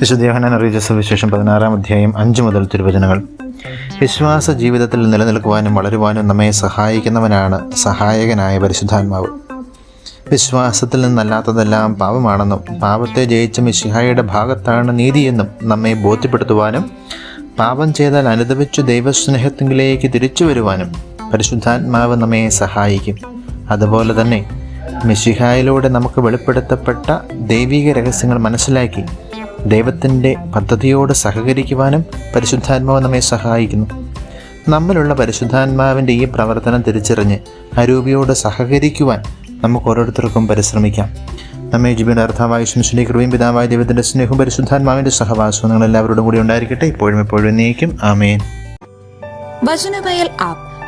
വിശുദ്ധയോഹനാൻ അറിയിച്ച വിശേഷം പതിനാറാം അധ്യായം അഞ്ച് മുതൽ തിരുവചനങ്ങൾ. വിശ്വാസ ജീവിതത്തിൽ നിലനിൽക്കുവാനും വളരുവാനും നമ്മെ സഹായിക്കുന്നവനാണ് സഹായകനായ പരിശുദ്ധാത്മാവ്. വിശ്വാസത്തിൽ നിന്നല്ലാത്തതെല്ലാം പാപമാണെന്നും പാപത്തെ ജയിച്ച മിശിഹായുടെ ഭാഗത്താണ് നീതിയെന്നും നമ്മെ ബോധ്യപ്പെടുത്തുവാനും പാപം ചെയ്താൽ അനുദവിച്ചു ദൈവസ്നേഹത്തിലേക്ക് തിരിച്ചു വരുവാനും പരിശുദ്ധാത്മാവ് നമ്മെ സഹായിക്കും. അതുപോലെ തന്നെ മിശിഹായിലൂടെ നമുക്ക് വെളിപ്പെടുത്തപ്പെട്ട ദൈവിക രഹസ്യങ്ങൾ മനസ്സിലാക്കി ദൈവത്തിന്റെ പദ്ധതിയോട് സഹകരിക്കുവാനും പരിശുദ്ധാത്മാവ് നമ്മെ സഹായിക്കുന്നു. നമ്മളുള്ള പരിശുദ്ധാത്മാവിന്റെ ഈ പ്രവർത്തനം തിരിച്ചറിഞ്ഞ് അരൂപിയോട് സഹകരിക്കുവാൻ നമുക്ക് ഓരോരുത്തർക്കും പരിശ്രമിക്കാം. നമ്മെ ജീവിയുടെ അർത്ഥമായ ശുശ്രീ കൃപയും പിതാവായ ദൈവത്തിന്റെ സ്നേഹവും പരിശുദ്ധാത്മാവിന്റെ സഹവാസവും നിങ്ങൾ എല്ലാവരോടും കൂടി ഉണ്ടായിരിക്കട്ടെ. ഇപ്പോഴും എപ്പോഴും നീക്കും ആമേൻ. വചനവയൽ ആപ്പ്.